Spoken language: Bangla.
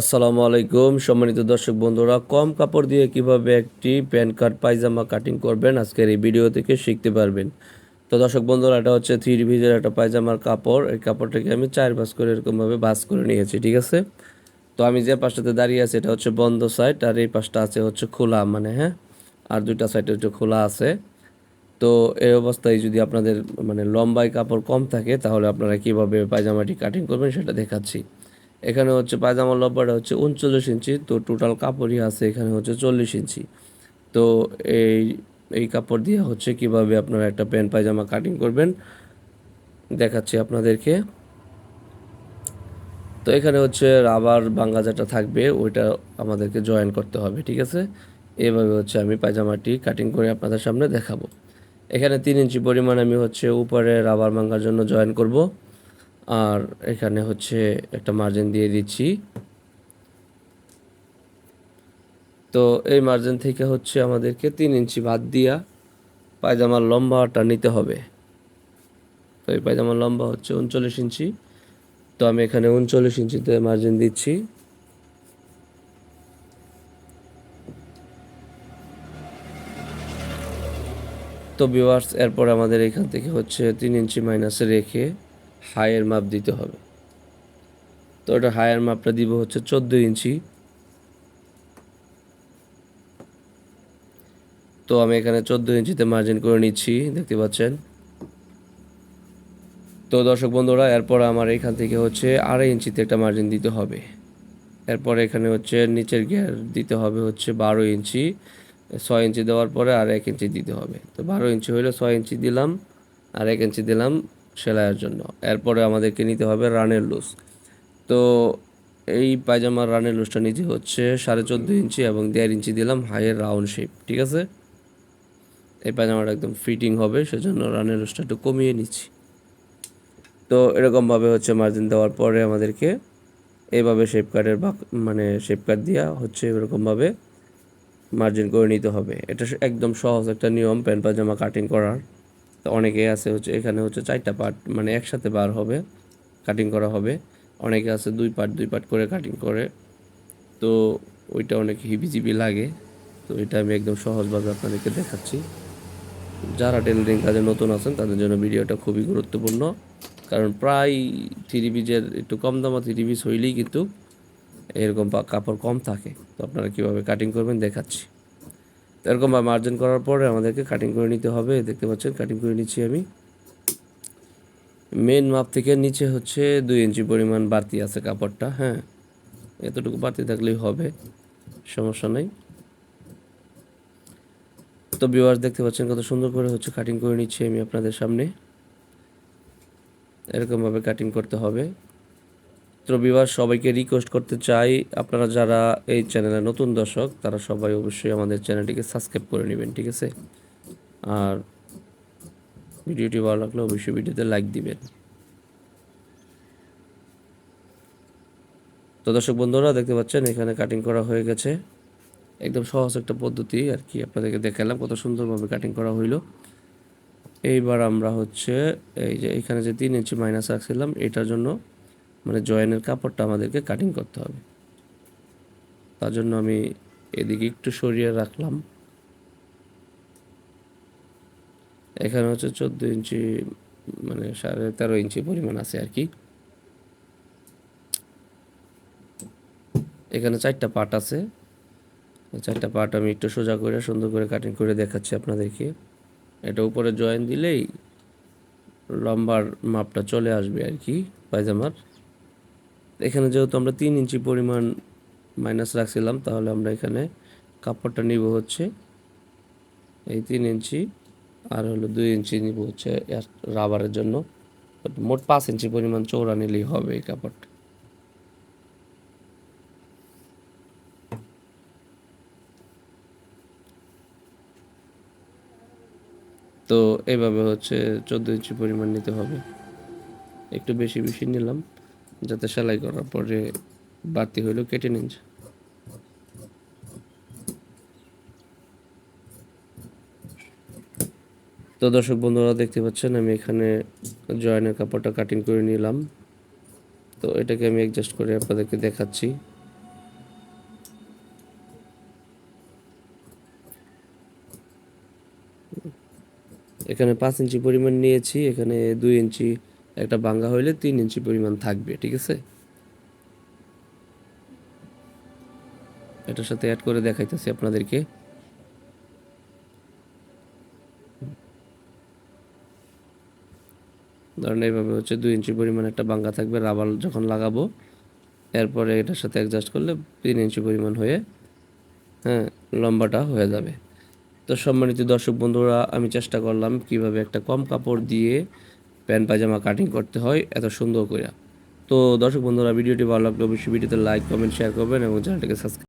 আসসালামু আলাইকুম। সম্মানিত দর্শক বন্ধুরা, কম কাপড় দিয়ে কীভাবে একটি প্যান কার্ড, পায়জামা কাটিং করবেন, আজকের এই ভিডিও থেকে শিখতে পারবেন। তো দর্শক বন্ধুরা, এটা হচ্ছে থ্রি ভিজের একটা পায়জামার কাপড়। এই কাপড়টাকে আমি চার ভাঁজ করে এরকমভাবে ভাঁজ করে নিয়েছি, ঠিক আছে? তো আমি যে পাশটাতে দাঁড়িয়ে আছি, এটা হচ্ছে বন্ধ সাইড, আর এই পাশটা আছে হচ্ছে খোলা মানে হ্যাঁ? আর দুইটা সাইড হচ্ছে খোলা আছে। তো এই অবস্থায় যদি আপনাদের মানে লম্বায় কাপড় কম থাকে, তাহলে আপনারা কীভাবে পায়জামাটি কাটিং করবেন, সেটা দেখাচ্ছি। এখানে হচ্ছে পায়জামার লম্বাটা হচ্ছে উনচল্লিশ ইঞ্চি, তো টোটাল কাপড়ই আছে এখানে হচ্ছে চল্লিশ ইঞ্চি। তো এই এই কাপড় দিয়ে হচ্ছে কীভাবে আপনারা একটা প্যান্ট, পায়জামা কাটিং করবেন, দেখাচ্ছি আপনাদেরকে। তো এখানে হচ্ছে রাবার বাঙ্গা যেটা থাকবে, ওইটা আমাদেরকে জয়েন করতে হবে, ঠিক আছে? এভাবে হচ্ছে আমি পায়জামাটি কাটিং করে আপনাদের সামনে দেখাবো। এখানে তিন ইঞ্চি পরিমাণ আমি হচ্ছে উপরে রাবার বাঙ্গার জন্য জয়েন করব। আর এখানে হচ্ছে একটা মার্জিন দিয়ে দিচ্ছি। তো এই মার্জিন থেকে হচ্ছে আমাদেরকে তিন ইঞ্চি বাদ দিয়া পায়জামার লম্বাটা নিতে হবে। তো এই পায়জামার লম্বা হচ্ছে উনচল্লিশ ইঞ্চি। তো আমি এখানে উনচল্লিশ ইঞ্চিতে মার্জিন দিচ্ছি। তো ভিউয়ার্স এরপর আমাদের এখান থেকে হচ্ছে তিন ইঞ্চি মাইনাসে রেখে হাইয়ের মাপ দিতে হবে। তো ওটা হাইয়ের মাপটা দিব হচ্ছে চোদ্দ ইঞ্চি। তো আমি এখানে চোদ্দ ইঞ্চিতে মার্জিন করে নিচ্ছি, দেখতে পাচ্ছেন। তো দর্শক বন্ধুরা, এরপর আমার এখান থেকে হচ্ছে আড়াই ইঞ্চিতে একটা মার্জিন দিতে হবে। এরপর এখানে হচ্ছে নিচের গিয়ার দিতে হবে হচ্ছে বারো ইঞ্চি। ছয় ইঞ্চি দেওয়ার পরে আর এক ইঞ্চি দিতে হবে। তো বারো ইঞ্চি হলে ছয় ইঞ্চি দিলাম, আর এক ইঞ্চি দিলাম সেলাইয়ের জন্য। এরপরে আমাদেরকে নিতে হবে রানের লুজ। তো এই পায়জামার রানের লুজটা নিচে হচ্ছে সাড়ে চোদ্দ ইঞ্চি এবং দেড় ইঞ্চি দিলাম হাইয়ের রাউন্ড শেপ, ঠিক আছে? এই পায়জামাটা একদম ফিটিং হবে, সেজন্য রানের লুজটা একটু কমিয়ে নিচ্ছি। তো এরকমভাবে হচ্ছে মার্জিন দেওয়ার পরে আমাদেরকে এইভাবে শেপ কার্ডের বা মানে শেপ কার্ড দেওয়া হচ্ছে এরকমভাবে মার্জিন করে নিতে হবে। এটা একদম সহজ একটা নিয়ম, প্যান্ট পাজামা কাটিং করার। তো অনেকে আছে হচ্ছে, এখানে হচ্ছে চারটা পার্ট মানে একসাথে বার হবে কাটিং করা হবে। অনেকে আছে দুই পার্ট দুই পার্ট করে কাটিং করে। তো ওইটা অনেক হিবিজিবি লাগে। তো এটা আমি একদম সহজভাবে আপনাদেরকে দেখাচ্ছি। যারা টেলারিং কাজে নতুন আছেন, তাদের জন্য ভিডিওটা খুবই গুরুত্বপূর্ণ। কারণ প্রায় থ্রি পিজের একটু কম দামা থ্রি পিস হইলেই কিন্তু এরকম কাপড় কম থাকে। তো আপনারা কীভাবে কাটিং করবেন দেখাচ্ছি। এরকমভাবে মার্জিন করার পরে আমাদেরকে কাটিং করে নিতে হবে। দেখতে পাচ্ছেন কাটিং করে নিচ্ছি আমি। মেন মাপ থেকে নিচে হচ্ছে দুই ইঞ্চি পরিমাণ বাড়তি আছে কাপড়টা হ্যাঁ। এতটুকু বাড়তি থাকলেই হবে, সমস্যা নেই। তো বিওয়ার্স দেখতে পাচ্ছেন কত সুন্দর করে হচ্ছে কাটিং করে নিচ্ছি আমি আপনাদের সামনে। এরকমভাবে কাটিং করতে হবে। তো বিবার সবাইকে রিকোয়েস্ট করতে চাই। আপনারা যারা এই চ্যানেলে নতুন দর্শক, তারা সবাই অবশ্যই আমাদের চ্যানেলটিকে সাবস্ক্রাইব করে নেবেন, ঠিক আছে? আর ভিডিওটি ভালো লাগলে অবশ্যই ভিডিওতে লাইক দিবেন। তো দর্শক বন্ধুরা, দেখতে পাচ্ছেন, এখানে কাটিং করা হয়ে গেছে। একদম সহজ একটা পদ্ধতি আর কি, আপনাদেরকে দেখালাম কত সুন্দরভাবে কাটিং করা হইল। এইবার আমরা হচ্ছে, এই যে এখানে যে তিন ইঞ্চি মাইনাস রাখছিলাম, এটার জন্য মানে জয়েনের কাপড়টা আমাদেরকে কাটিং করতে হবে। তার জন্য আমি এদিকে একটু সরিয়ে রাখলাম। এখানে হচ্ছে চোদ্দ ইঞ্চি মানে সাড়ে তেরো ইঞ্চি পরিমাণ আছে আর কি। এখানে চারটা পার্ট আছে। চারটা পার্ট আমি একটু সোজা করে, সুন্দর করে কাটিং করে দেখাচ্ছি আপনাদেরকে। এটা উপরে জয়েন দিলেই লম্বার মাপটা চলে আসবে আর কি, পায়জামার। এখানে যেহেতু আমরা তিন ইঞ্চি পরিমাণ মাইনাস রাখছিলাম, তাহলে আমরা এখানে কাপড়টা নিব হচ্ছে এই তিন ইঞ্চি, আর হলো দুই ইঞ্চি নিব হচ্ছে রাবারের জন্য। মোট পাঁচ ইঞ্চি পরিমাণ চৌড়া নিলেই হবে এই কাপড়টা। তো এইভাবে হচ্ছে চোদ্দ ইঞ্চি পরিমাণ নিতে হবে। একটু বেশি বেশি নিলাম। যাতে সেলাই করার পরে বাতি হইল কেটে নিন। তো দর্শক বন্ধুরা, দেখতে পাচ্ছেন, আমি এখানে জয়েনের কাপড়টা কাটিং করে নিলাম। তো এটাকে আমি অ্যাডজাস্ট করে আপনাদেরকে দেখাচ্ছি। এখানে পাঁচ ইঞ্চি পরিমাণ নিয়েছি, এখানে দুই ইঞ্চি একটা বাঙ্গা হইলে তিন ইঞ্চি পরিমাণ থাকবে, ঠিক আছে? এটার সাথে অ্যাড করে দেখাইতেছি আপনাদেরকে। ধরেন এইভাবে হচ্ছে দুই ইঞ্চি পরিমাণ একটা বাঙ্গা থাকবে, রাবার যখন লাগাবো, এরপরে এটার সাথে অ্যাডজাস্ট করলে তিন ইঞ্চি পরিমাণ হয়ে হ্যাঁ লম্বাটা হয়ে যাবে। তো সম্মানিত দর্শক বন্ধুরা, আমি চেষ্টা করলাম কীভাবে একটা কম কাপড় দিয়ে প্যান্ট, পায়জামা কাটিং করতে হয়, এত সুন্দর করে তো দর্শক বন্ধুরা, ভিডিওটি ভালো লাগলে অবশ্যই ভিডিওতে লাইক কমেন্ট শেয়ার করবেন এবং চ্যানেলটিকে সাবস্ক্রাইব